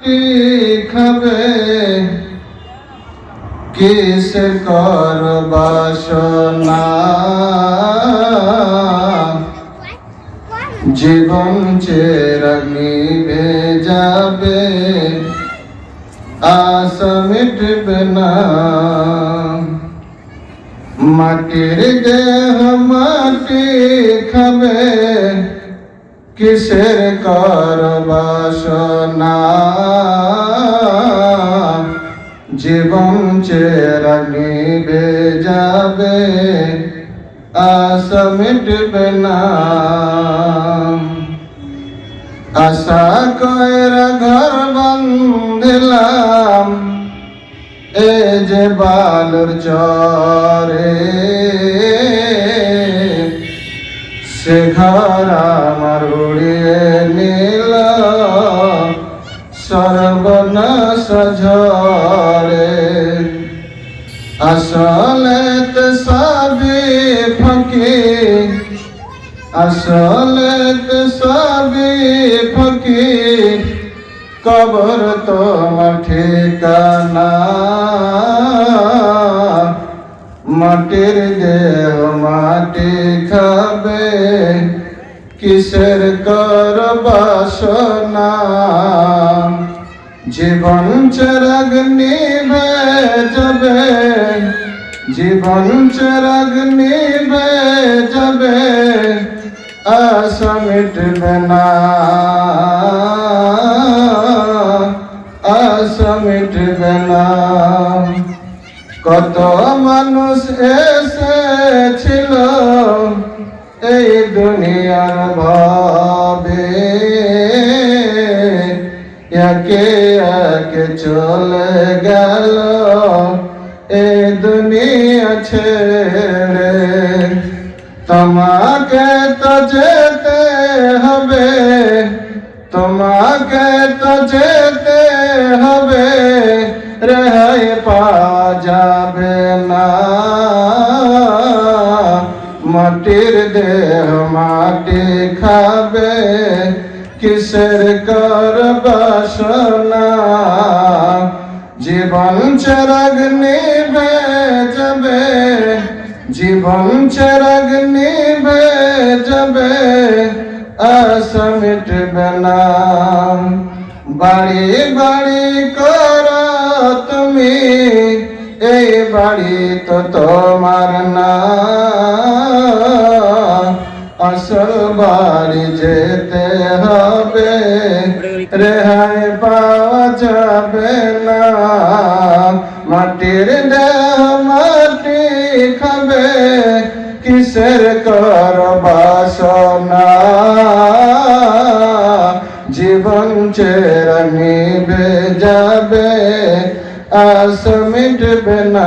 খাবে কিস কর বাসনা জীবন চেরাগনি যাবে আশা মিটবে না। মাটির দেহ মাটি খাবে কিসের কর বাসনা জীবন চেরা নিবে যাবে, আশা মিটবে না। আশা কয়রা ঘর বন্দিলাম এ যে বালুর চরে। সে ঘর উড়িয়ে নীল সর্বনাশ ঝরে আসলে তো সবই ফকি আসলে তো সবই ফকি কবর তোমার ঠিকানা, মাটির দেহ মাটি খাবে কিসের কর বাসনা? জীবন চরগ নিবে যাবে, জীবন চরগ নিবে যাবে, আশা মিটবে না। আশা না। কত মানুষ এসেছিল এই দুনিয়ার ভাবে একে একে চলে গেল। এই দুনিয়া ছেড়ে তোমাকে তো যেতে হবে, তোমাকে তো যেতে হবে, রেহাই পা যাবে না। মাটির দেহ মাটি খাবে, কিসের কর বাসনা? জীবন চরগ নিবে যাবে, জীবন চরগ নিবে যাবে, আশা মিটবে না। বাড়ি বাড়ি কর তুমি এই বাড়ি তো তোমার না। আসল বাড়ি যেতে হবে, রেহাই পাওয়া যাবে না। মাটির দেহ মাটি খাবে, কিসের কর বাসনা? জীবন চেরা নিবে যাবে আস মিটবে না